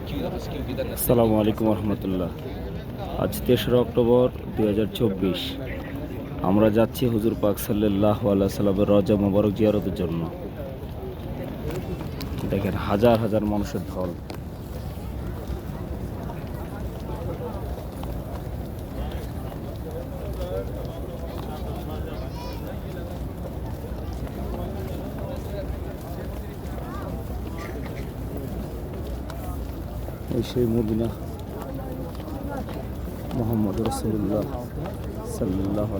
আসসালামু আলাইকুম রহমতুল্লাহ। আজ তেসরা অক্টোবর দুই হাজার চব্বিশ। আমরা যাচ্ছি হুজুর পাক সাল্লাহ আল্লাহ সাল্লামের রজা মোবারক জিয়ারতের জন্য। দেখেন হাজার হাজার মানুষের ঢল। এই সেই মদিনা মোহাম্মদ রসুল্লাহ সাল্লাহ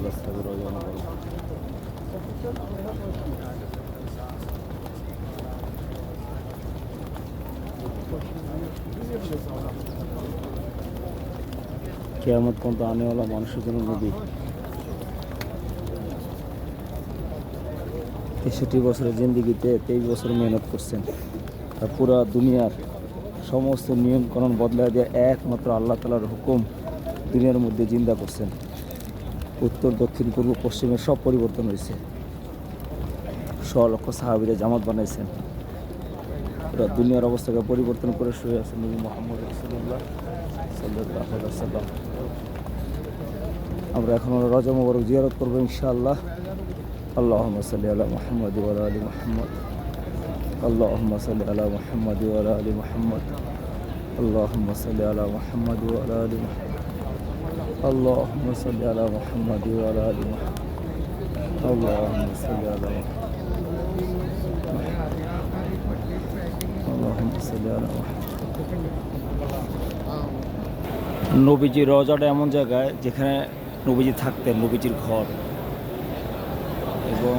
কেয়ামত পর্যন্ত আনেওয়ালা মানুষের জন্য নবী। তেষট্টি বছরের জিন্দিগিতে তেইশ বছর মেহনত করছেন। আর পুরা দুনিয়ার সমস্ত নিয়ম কানুন বদলায় দিয়ে একমাত্র আল্লাহ তালার হুকুম দুনিয়ার মধ্যে জিন্দা করছেন উত্তর দক্ষিণ পূর্ব পশ্চিমের সব পরিবর্তন হয়েছে শ লক্ষ সাহাবিরা জামাত বানাইছেন পুরো দুনিয়ার অবস্থাকে পরিবর্তন করে শুয়ে আছেন নবী মোহাম্মদ রসুল্লাহ সাল্লাহ সাল্লাম আমরা এখন রজা মোবারক জিয়ারত করবো ইনশাআল্লাহ আল্লাহ সাল্লি আলা মোহাম্মদ ওয়ালা আলী মোহাম্মদ اللهم صل على محمد وعلى ال محمد اللهم صل على محمد وعلى ال محمد اللهم صل على محمد وعلى ال محمد اللهم صل على محمد اللهم صل على محمد নবীজি রজাটা এমন জায়গায় যেখানে নবীজি থাকতেন নবীজির ঘর এবং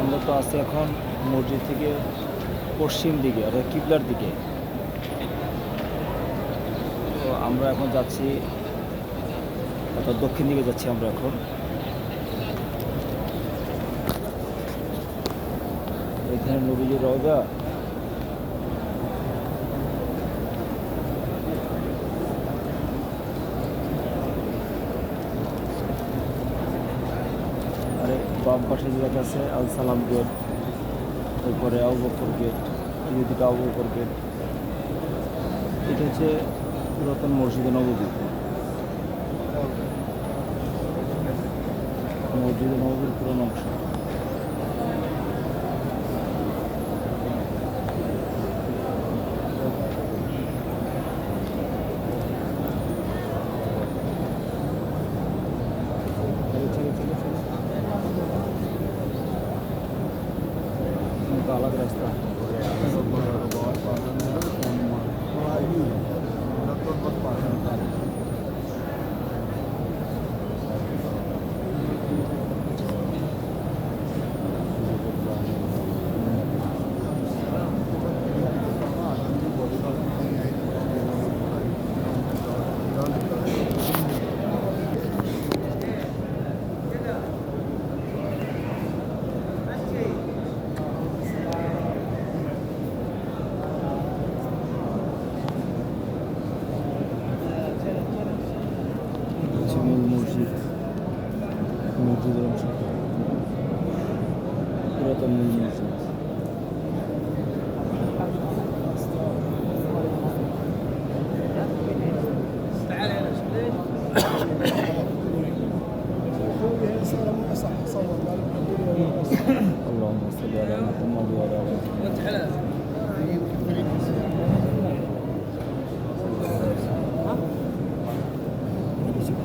আমরা তো আছি এখন মসজিদ থেকে পশ্চিম দিকে, অর্থাৎ কিবলার দিকে। তো আমরা এখন যাচ্ছি, অর্থাৎ দক্ষিণ দিকে যাচ্ছি আমরা এখন। এখানে নবীজির রওজা। বাম পাশে যেটা আছে আল সালাম গেট। এরপরে আবুবকর গেট এই আবুবকর আবু গেট। এটা হচ্ছে পুরাতন মসজিদে নবদ্বীপ। মসজিদে নবদ্বীপ পুরনো অংশ।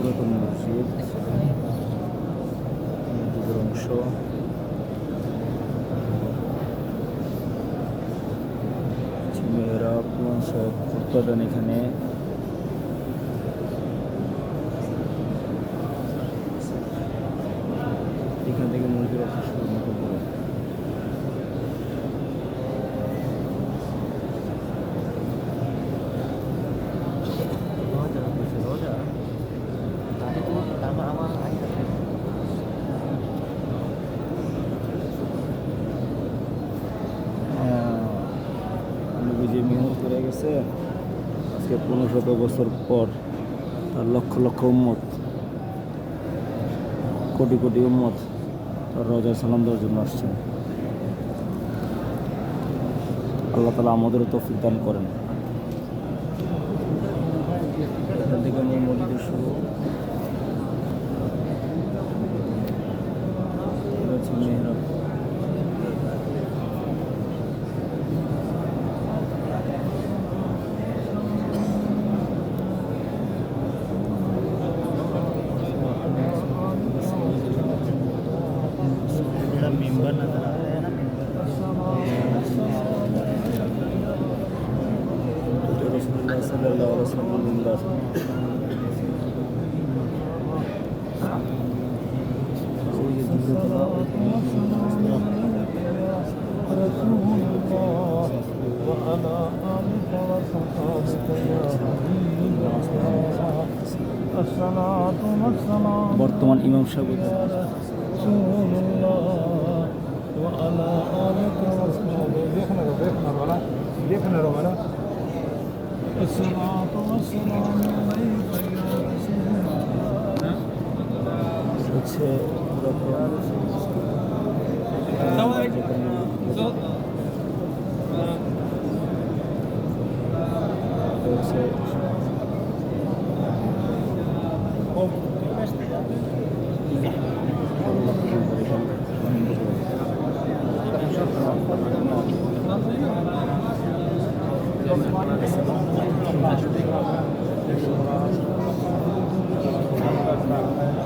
পুরাতন মসজিদ মসজিদের অংশ মেয়েরা করতে দেন এখানে এখান থেকে মসজিদ অংশ শুরু মতো বড় নবী যে মেহনত করে গেছে আজকে পনেরো শত বছর পর তার লক্ষ লক্ষ উম্মত, কোটি কোটি উম্মত তার রজা সালাম দেওয়ার জন্য আসছেন। আল্লাহ তালা আমাদেরও তৌফিক দান করেন। এখান রসুল্লাহ সাল্লাহ সাল্লাম মিম্বার ওই যে। দ্বিতীয়তলা, ওইখানে বর্তমান ইমাম সাহেব ওইখানে। হচ্ছে হচ্ছে là récemment. Ajouter.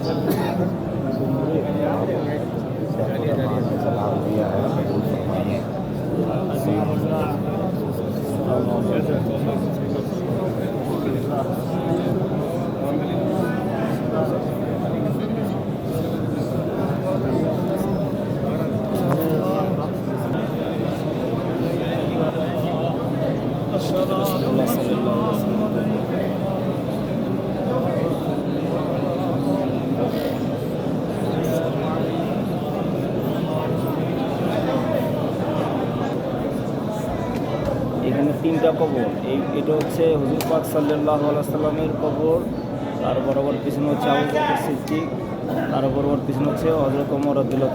Thank you. এখানে তিনটা কবর। এই এটা হচ্ছে হুজুর পাক সাল্লাহ সাল্লামের কবর, তার বরাবর পিছনে হচ্ছে আবু বকর সিদ্দিক, তার বরাবর পিছনে হচ্ছে হজরত ওমর আব্দুল্লাহ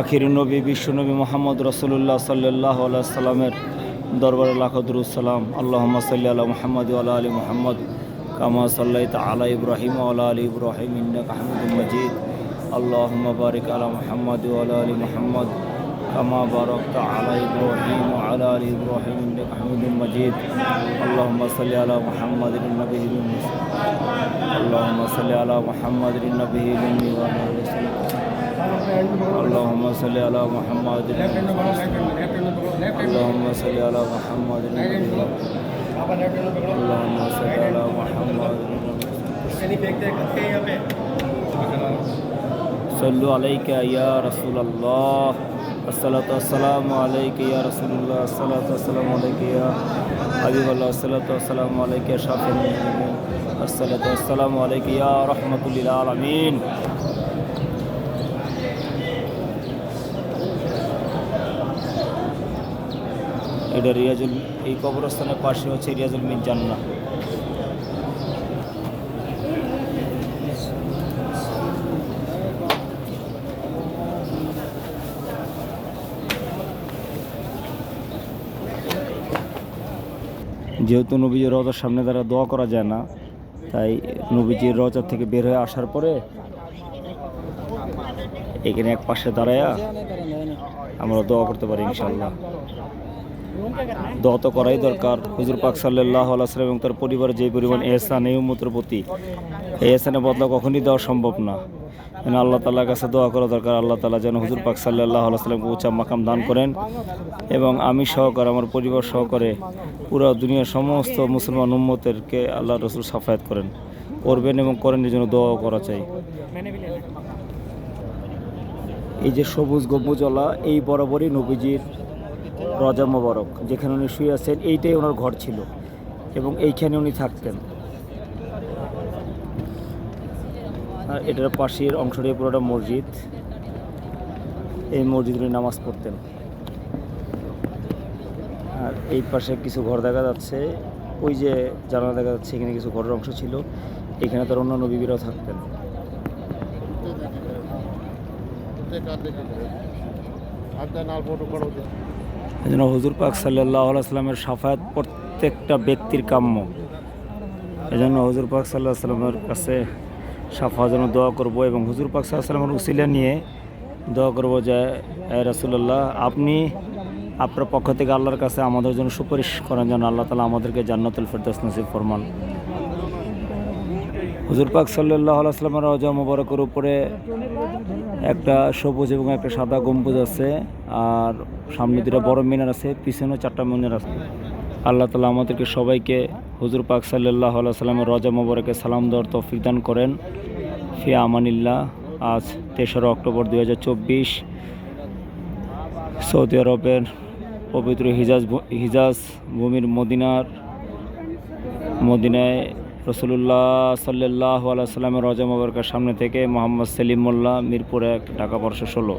আখির নবী বিশ্বনবী মোহাম্মদ রসুল্লাহ সাল্লাহ সাল্লামের দরবারে লাখদুরুসালাম আল্লাহ সাল্লি আলা মোহাম্মদ আলা আলী মোহাম্মদ, কামা সাল্লাই আলা ইব্রাহিম আলা আলী ইব্রাহিম ইন্নাক হামিদুল মজিদ। اللهم بارك على محمد وعلى آل محمد كما باركت على إبراهيم وعلى آل إبراهيم إنك حميد مجيد. اللهم صل على محمد النبي الأمي. اللهم صل على محمد النبي الأمي وعلى اله وسلم اللهم صل على محمد اللهم صل على محمد اللهم صل على محمد صلوا عليك يا رسول الله الصلاة والسلام عليك يا رسول الله الصلاة والسلام عليك يا حبيب الله الصلاة والسلام عليك يا شافع المسلمين الصلاة والسلام عليك يا رحمة للعالمين এটা রিয়াজুল এই কবরস্থানের পাশে হচ্ছে রিয়াজুল মির জান্নাহ যেহেতু নবীজির রজার সামনে দ্বারা দোয়া করা যায় না, তাই নবীজির রজার থেকে বের হয়ে আসার পরে এখানে এক পাশে দাঁড়ায়া আমরা দোয়া করতে পারি ইনশাল্লাহ দোয়া তো করাই দরকার। হুজুর পাক সাল্লাহ আলাইসালাম এবং তার পরিবারের যে পরিমাণ এহসান, এই উম্মতের প্রতি। এই এহসানের বদলা কখনই দেওয়া সম্ভব না। যেন আল্লাহ তালার কাছে দোয়া করা দরকার। আল্লাহ তালা যেন হুজুর পাক সাল্লাহ আলাইসালামকে উঁচা মাকাম দান করেন এবং আমি সহকারে, আমার পরিবার সহকারে পুরো দুনিয়ার সমস্ত মুসলমান উম্মতেরকে আল্লাহ রসুল সাফায়াত করেন, করবেন এবং করেন এই জন্য দোয়া করা চাই। এই যে সবুজ গম্বুজলা এই বরাবরই নবীজির রজা মোবারক, যেখানে উনি শুয়ে আছেন, এইটাই ওনার ঘর ছিল এবং এইখানে উনি থাকতেন। আর এটার পাশের অংশটাই পুরোটা মসজিদ। এই মসজিদ উনি নামাজ পড়তেন। আর এই পাশে কিছু ঘর দেখা যাচ্ছে। ওই যে জানালা দেখা যাচ্ছে, এখানে কিছু ঘরের অংশ ছিল। এখানে তার অন্যান্য বিবিরাও থাকতেন। এই জন্য হুজুর পাক সাল্লাহ সাল্লামের সাফায়াত প্রত্যেকটা ব্যক্তির কাম্য। এই জন্য হুজুর পাক সাল্লাহ সাল্লামের কাছে সাফা যেন দোয়া করব এবং হুজুর পাক সাল্লামের উসিলা নিয়ে দোয়া করব যে রাসুল্লাহ আপনি আপনার পক্ষ থেকে আল্লাহর কাছে আমাদের জন্য সুপারিশ করেন যেন আল্লাহ তালা আমাদেরকে জান্নাতুল ফেরদৌস নসিব ফরমান। হুজুর পাক সাল্লাহ সাল্লামের রজা মোবারকের উপরে একটা সবুজ এবং একটা সাদা গম্বুজ আছে, আর সামনে দুটা বড় মিনার আছে পিছনে চারটা মিনার আছে। আল্লাহ তালা আমাদেরকে সবাইকে হুজুর পাক সাল্লাহ সাল্লামের রজা মোবারকে সালাম দেওয়ার তৌফিক দান করেন। ফিয়া আমানিল্লাহ, আজ তেসরা অক্টোবর দুই হাজার চব্বিশ। সৌদি আরবের পবিত্র হিজাজ হিজাজ ভূমির মদিনার, মদিনায় রসুল্লাহ সাল্লাহ আলাইসালামের রজা মোবারকের সামনে থেকে মোহাম্মদ সেলিম মোল্লা মিরপুর এক ঢাকা বর্ষ ষোলো।